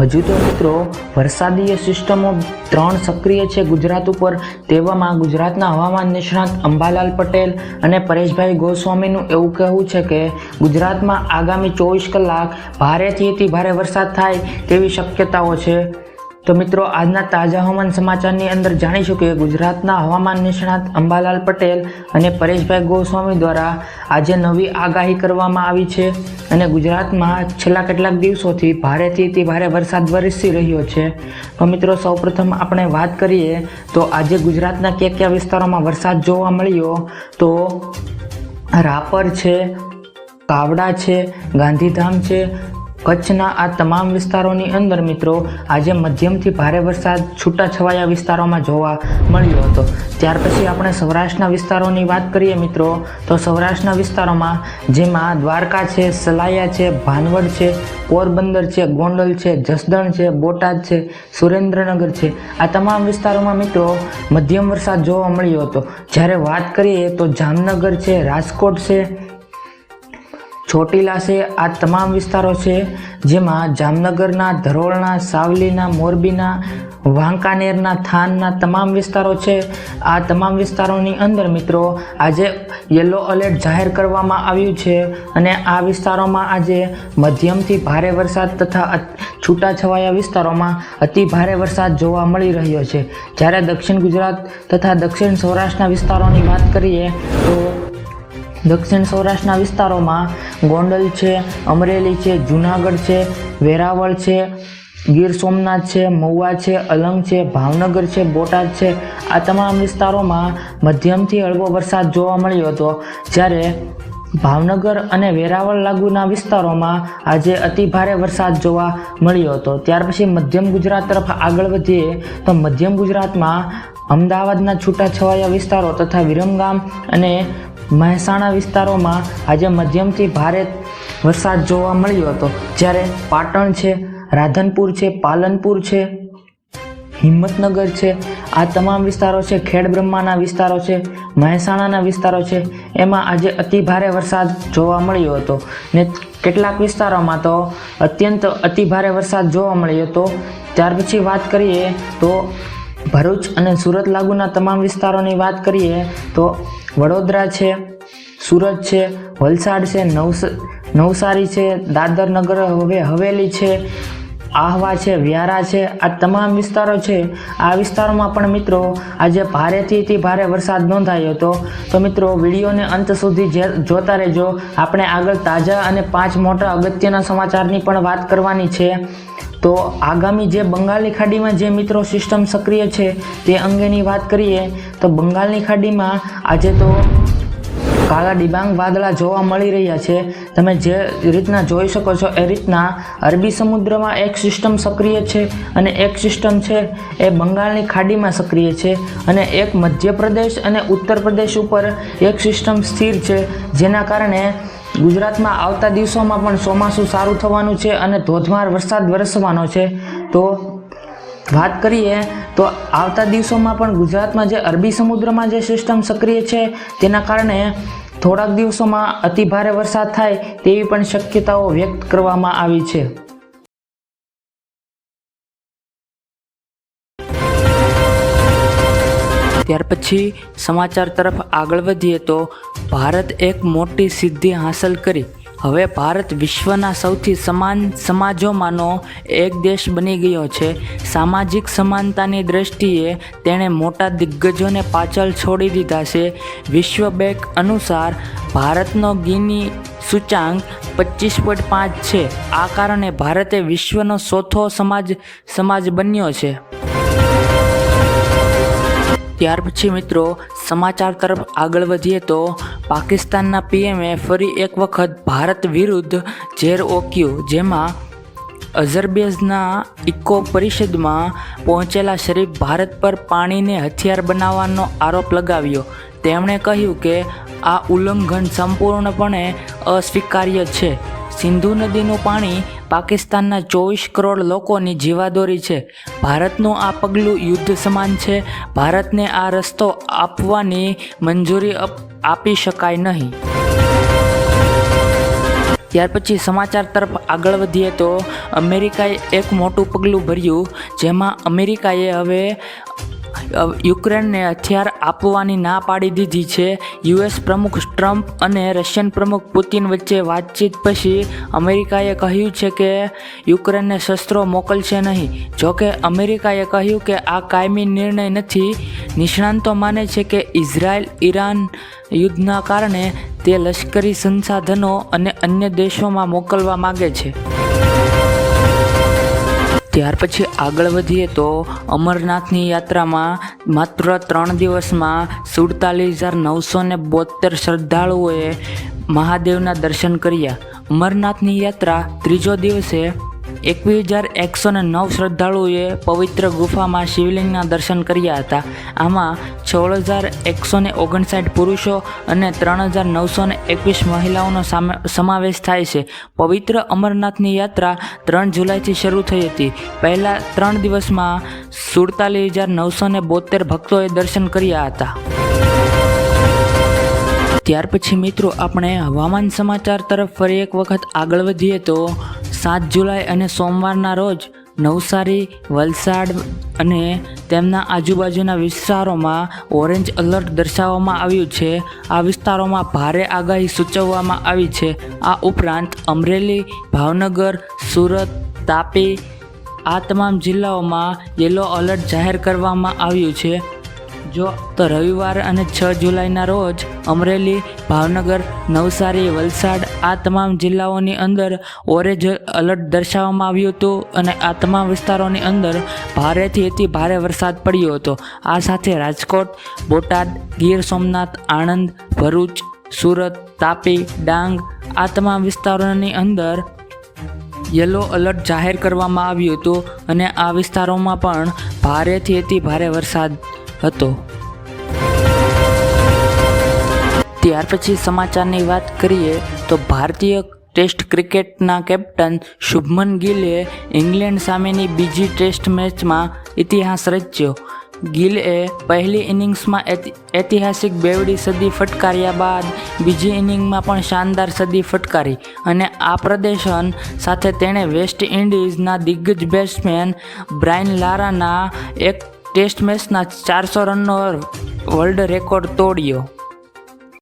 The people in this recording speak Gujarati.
હજુ તો મિત્રો વરસાદીય સિસ્ટમો ત્રણ સક્રિય છે ગુજરાત ઉપર. તેવામાં ગુજરાતના હવામાન નિષ્ણાત અંબાલાલ પટેલ અને પરેશભાઈ ગોસ્વામીનું એવું કહેવું છે કે ગુજરાતમાં આગામી ચોવીસ કલાક ભારેથી અતિ ભારે વરસાદ થાય તેવી શક્યતાઓ છે. તો મિત્રો, આજના તાજા હવામાન સમાચારની અંદર જાણીશું કે ગુજરાતના હવામાન નિષ્ણાત અંબાલાલ પટેલ અને પરેશભાઈ ગોસ્વામી દ્વારા આજે નવી આગાહી કરવામાં આવી છે અને ગુજરાતમાં છેલ્લા કેટલાક દિવસોથી ભારેથી અતિ ભારે વરસાદ વરસી રહ્યો છે. તો મિત્રો, સૌપ્રથમ આપણે વાત કરીએ તો આજે ગુજરાતના કયા કયા વિસ્તારોમાં વરસાદ જોવા મળ્યો? તો રાપર છે, કાવડા છે, ગાંધીધામ છે કચ્છના આ તમામ વિસ્તારોની અંદર મિત્રો, આજે મધ્યમથી ભારે વરસાદ છૂટાછવાયા વિસ્તારોમાં જોવા મળ્યો હતો. ત્યાર પછી આપણે સૌરાષ્ટ્રના વિસ્તારોની વાત કરીએ મિત્રો, તો સૌરાષ્ટ્રના વિસ્તારોમાં જેમાં દ્વારકા છે, સલાયા છે, ભાનવડ છે, પોરબંદર છે, ગોંડલ છે, જસદણ છે, બોટાદ છે, સુરેન્દ્રનગર છે. આ તમામ વિસ્તારોમાં મિત્રો, મધ્યમ વરસાદ જોવા મળ્યો હતો. જ્યારે વાત કરીએ તો જામનગર છે, રાજકોટ છે ચોટીલા છે આ તમામ વિસ્તારો છે, જેમાં જામનગરના, ધરોળના, સાવલીના, મોરબીના, વાંકાનેરના, થાનના તમામ વિસ્તારો છે. આ તમામ વિસ્તારોની અંદર મિત્રો, આજે યલો એલર્ટ જાહેર કરવામાં આવ્યું છે અને આ વિસ્તારોમાં આજે મધ્યમથી ભારે વરસાદ તથા છૂટાછવાયા વિસ્તારોમાં અતિ ભારે વરસાદ જોવા મળી રહ્યો છે. જ્યારે દક્ષિણ ગુજરાત તથા દક્ષિણ સૌરાષ્ટ્રના વિસ્તારોની વાત કરીએ તો દક્ષિણ સૌરાષ્ટ્રના વિસ્તારોમાં ગોંડલ છે, અમરેલી છે, જુનાગઢ છે, વેરાવળ છે, ગીર સોમનાથ છે, મહુવા છે, અલંગ છે, ભાવનગર છે, બોટાદ છે. આ તમામ વિસ્તારોમાં મધ્યમથી હળવો વરસાદ જોવા મળ્યો હતો. જ્યારે ભાવનગર અને વેરાવળ લાગુના વિસ્તારોમાં આજે અતિ ભારે વરસાદ જોવા મળ્યો હતો. ત્યાર પછી મધ્યમ ગુજરાત તરફ આગળ વધીએ તો મધ્યમ ગુજરાતમાં અમદાવાદના છૂટાછવાયા વિસ્તારો તથા વિરમગામ અને મહેસાણા વિસ્તારોમાં આજે મધ્યમથી ભારે વરસાદ જોવા મળ્યો હતો. જ્યારે પાટણ છે, રાધનપુર છે, પાલનપુર છે, હિંમતનગર છે, આ તમામ વિસ્તારો છે ખેડ બ્રહ્માના વિસ્તારો છે, મહેસાણાના વિસ્તારો છે, એમાં આજે અતિ ભારે વરસાદ જોવા મળ્યો હતો. ને કેટલાક વિસ્તારોમાં તો અત્યંત અતિ ભારે વરસાદ જોવા મળ્યો હતો. ત્યાર પછી વાત કરીએ તો ભરૂચ અને સુરત લાગુના તમામ વિસ્તારોની વાત કરીએ તો વડોદરા છે, સુરત છે, વલસાડ છે, નવસ, નવસારી છે, દાદર નગર હવે હવેલી છે, આહવા છે, વ્યારા છે, આ તમામ વિસ્તારો છે. આ વિસ્તારોમાં પણ મિત્રો આજે ભારેથી ભારે વરસાદ નોંધાયો હતો. તો મિત્રો વિડીયોને અંત સુધી જોતા રહેજો. આપણે આગળ તાજા અને પાંચ મોટા અગત્યના સમાચારની પણ વાત કરવાની છે. તો આગામી જે બંગાળની ખાડીમાં જે મિત્રો સિસ્ટમ સક્રિય છે તે અંગેની વાત કરીએ, તો બંગાળની ખાડીમાં આજે તો કાળા ડિબાંગ વાદળા જોવા મળી રહ્યા છે. તમે જે રીતના જોઈ શકો છો એ રીતના અરબી સમુદ્રમાં એક સિસ્ટમ સક્રિય છે અને એક સિસ્ટમ છે એ બંગાળની ખાડીમાં સક્રિય છે અને એક મધ્યપ્રદેશ અને ઉત્તર પ્રદેશ ઉપર એક સિસ્ટમ સ્થિર છે, જેના કારણે ગુજરાતમાં આવતા દિવસોમાં પણ ચોમાસું સારું થવાનું છે અને ધોધમાર વરસાદ વરસવાનો છે. તો વાત કરીએ, તો આવતા દિવસોમાં પણ ગુજરાતમાં જે અરબી સમુદ્રમાં જે સિસ્ટમ સક્રિય છે, તેના કારણે થોડાક દિવસોમાં અતિભારે વરસાદ થાય તેવી પણ શક્યતાઓ વ્યક્ત કરવામાં આવી છે. ત્યાર પછી સમાચાર તરફ આગળ વધીએ તો ભારત એક મોટી સિદ્ધિ હાંસલ કરી. હવે ભારત વિશ્વના સૌથી સમાન સમાજોમાંનો એક દેશ બની ગયો છે. સામાજિક સમાનતાની દ્રષ્ટિએ તેણે મોટા દિગ્ગજોને પાછળ છોડી દીધા છે. વિશ્વ બેંક અનુસાર ભારતનો ગિની સૂચાંક પચીસ પોઈન્ટ પાંચ છે. આ કારણે ભારતે વિશ્વનો ચોથો સમાજ સમાજ બન્યો છે. ત્યાર પછી મિત્રો, સમાચાર તરફ આગળ વધીએ તો પાકિસ્તાનના પીએમએ ફરી એક વખત ભારત વિરુદ્ધ ઝેર ઓક્યું, જેમાં અઝરબેઝના ઇકો પરિષદમાં પહોંચેલા શરીફ ભારત પર પાણીને હથિયાર બનાવવાનો આરોપ લગાવ્યો. તેમણે કહ્યું કે, આ ઉલ્લંઘન સંપૂર્ણપણે અસ્વીકાર્ય છે. સિંધુ નદીનું પાણી પાકિસ્તાનના ચોવીસ કરોડ લોકોની જીવાદોરી છે. ભારતનું આ પગલું યુદ્ધ સમાન છે. ભારતને આ રસ્તો આપવાની મંજૂરી આપી શકાય નહીં. ત્યાર પછી સમાચાર તરફ આગળ વધીએ તો અમેરિકાએ એક મોટું પગલું ભર્યું, જેમાં અમેરિકાએ હવે યુક્રેનને હથિયાર આપવાની ના પાડી દીધી છે. યુએસ પ્રમુખ ટ્રમ્પ અને રશિયન પ્રમુખ પુતિન વચ્ચે વાતચીત પછી અમેરિકાએ કહ્યું છે કે યુક્રેનને શસ્ત્રો મોકલશે નહીં. જોકે અમેરિકાએ કહ્યું કે આ કાયમી નિર્ણય નથી. નિષ્ણાંતો માને છે કે ઇઝરાયલ, ઈરાન યુદ્ધના કારણે તે લશ્કરી સંસાધનો અને અન્ય દેશોમાં મોકલવા માગે છે. ત્યાર પછી આગળ વધીએ તો અમરનાથની યાત્રામાં માત્ર ત્રણ દિવસમાં સુડતાલીસ હજાર નવસો ને બોતેર શ્રદ્ધાળુઓએ મહાદેવના દર્શન કર્યા. અમરનાથની યાત્રા ત્રીજો દિવસે એકવીસ હજાર એકસો ને નવ શ્રદ્ધાળુઓએ પવિત્ર ગુફામાં શિવલિંગના દર્શન કર્યા હતા. આમાં સોળ હજાર એકસો ને ઓગણસાઠ પુરુષો અને ત્રણ હજાર નવસો ને એકવીસ મહિલાઓનો સામે, સમાવેશ થાય છે. પવિત્ર અમરનાથની યાત્રા ત્રણ જુલાઈથી શરૂ થઈ હતી. પહેલા ત્રણ દિવસમાં સુડતાલીસ હજાર નવસો ને બોતેર ભક્તોએ દર્શન કર્યા હતા. ત્યાર પછી મિત્રો, આપણે હવામાન સમાચાર તરફ ફરી એક વખત આગળ વધીએ તો સાત જુલાઈ અને સોમવારના રોજ નવસારી, વલસાડ અને તેમના આજુબાજુના વિસ્તારોમાં ઓરેન્જ એલર્ટ દર્શાવવામાં આવ્યું છે. આ વિસ્તારોમાં ભારે આગાહી સૂચવવામાં આવી છે. આ ઉપરાંત અમરેલી, ભાવનગર, સુરત, તાપી આ તમામ જિલ્લાઓમાં યલો એલર્ટ જાહેર કરવામાં આવ્યું છે. જો તો રવિવાર અને છ જુલાઈના રોજ અમરેલી, ભાવનગર, નવસારી, વલસાડ આ તમામ જિલ્લાઓની અંદર ઓરેન્જ અલર્ટ દર્શાવવામાં આવ્યું હતું અને આ તમામ વિસ્તારોની અંદર ભારેથી અતિ ભારે વરસાદ પડ્યો હતો. આ સાથે રાજકોટ, બોટાદ, ગીર સોમનાથ, આણંદ, ભરૂચ, સુરત, તાપી, ડાંગ આ તમામ વિસ્તારોની અંદર યલો અલર્ટ જાહેર કરવામાં આવ્યું હતું અને આ વિસ્તારોમાં પણ ભારેથી અતિ ભારે વરસાદ હતો. ત્યાર પછી સમાચારની વાત કરીએ તો ભારતીય ટેસ્ટ ક્રિકેટના કેપ્ટન શુભમન ગિલે ઇંગ્લેન્ડ સામેની બીજી ટેસ્ટ મેચમાં ઇતિહાસ રચ્યો. ગિલે પહેલી ઇનિંગ્સમાં ઐતિહાસિક બેવડી સદી ફટકાર્યા બાદ બીજી ઇનિંગમાં પણ શાનદાર સદી ફટકારી અને આ પ્રદર્શન સાથે તેણે વેસ્ટ ઇન્ડિઝના દિગ્ગજ બેટ્સમેન બ્રાયન લારાના એક ટેસ્ટ મેચના ચારસો રનનો વર્લ્ડ રેકોર્ડ તોડ્યો.